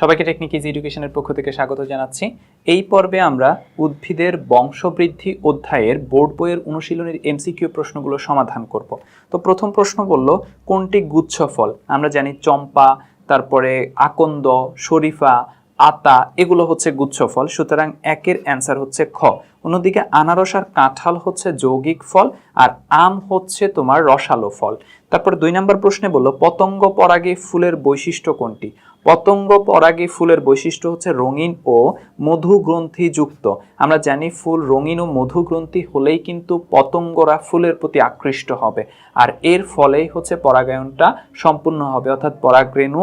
সবাইকে technique easy এডুকেশনের পক্ষ থেকে স্বাগত জানাচ্ছি। এই পর্বে আমরা উদ্ভিদের বংশবৃদ্ধি অধ্যায়ের বোর্ড বইয়ের অনুশীলনের এমসিকিউ প্রশ্নগুলো সমাধান করব। তো প্রথম প্রশ্ন বলল, কোনটি গুচ্ছ ফল? আমরা জানি চম্পা, তারপরে আকন্দ, শরীফা, আতা, এগুলো হচ্ছে গুচ্ছ ফল। সুতরাং একের অ্যান্সার হচ্ছে খ। অন্যদিকে আনারস আর কাঁঠাল হচ্ছে যৌগিক ফল, আর আম হচ্ছে তোমার রসালো ফল। তারপর দুই নম্বর প্রশ্নে বলল, পতঙ্গ পরাগে ফুলের বৈশিষ্ট্য কোনটি? পতঙ্গ পরাগী ফুলের বৈশিষ্ট্য হচ্ছে রঙিন ও মধুগ্রন্থিযুক্ত। গ্রন্থি যুক্ত আমরা জানি ফুল রঙিন ও মধুগ্রন্থি হলেই কিন্তু পতঙ্গরা ফুলের প্রতি আকৃষ্ট হবে। আর এর ফলেই হচ্ছে পরাগায়নটা সম্পূর্ণ হবে, অর্থাৎ পরাগরেণু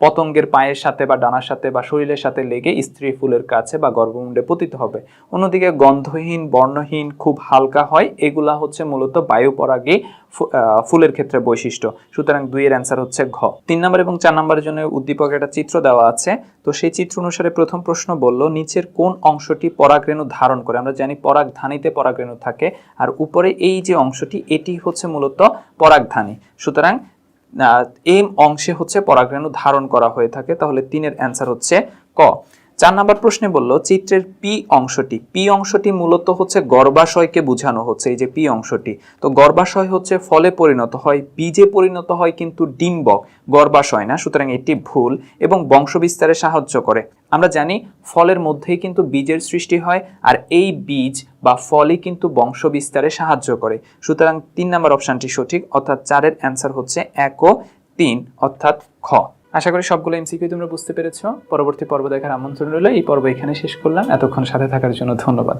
পতঙ্গের পায়ের সাথে বা ডানার সাথে বা শরীরের সাথে লেগে স্ত্রী ফুলের কাছে বা গর্ভমুণ্ডে পতিত হবে। অন্যদিকে গন্ধহীন বর্ণহীন খুব হালকা হয় এগুলা হচ্ছে মূলত বায়ু পরাগী ফু- আহ, ফুলের ক্ষেত্রে বৈশিষ্ট্য। সুতরাং দুইয়ের অ্যান্সার হচ্ছে ঘ। তিন নম্বর এবং চার নম্বরের জন্য উদ্দীপকের একটা চিত্র দেওয়া আছে। তো সেই চিত্র অনুসারে প্রথম প্রশ্ন বলল নিচের কোন অংশটি পরাগরেণু ধারণ করে? আমরা জানি পরাগধানীতে পরাগরেণু থাকে আর উপরে এই যে অংশটি এটি হচ্ছে মূলত পরাগধানী সুতরাং এম অংশে হচ্ছে পরাগরেণু ধারণ করা হয়ে থাকে তাহলে তিনের অ্যান্সার হচ্ছে ক। চার নাম্বার প্রশ্নে বলল, চিত্রের পি অংশটি পি অংশটি মূলত হচ্ছে গর্ভাশয়কে বোঝানো হচ্ছে, এই যে পি অংশটি। তো গর্ভাশয় হচ্ছে ফলে পরিণত হয় বীজে পরিণত হয় কিন্তু ডিম্বক, গর্ভাশয় না, সুতরাং এটি ভুল এবং বংশবিস্তারে সাহায্য করে। আমরা জানি ফলের মধ্যেই কিন্তু বীজের সৃষ্টি হয় আর এই বীজ বা ফলই কিন্তু বংশবিস্তারে সাহায্য করে। সুতরাং তিন নাম্বার অপশনটি সঠিক, অর্থাৎ চারের অ্যান্সার হচ্ছে এক ও তিন, অর্থাৎ খ। আশা করি সবগুলো এমসিকিউ তোমরা বুঝতে পেরেছ। পরবর্তী পর্ব দেখার আমন্ত্রণ রইল। এই পর্ব এখানে শেষ করলাম। এতক্ষণ সাথে থাকার জন্য ধন্যবাদ।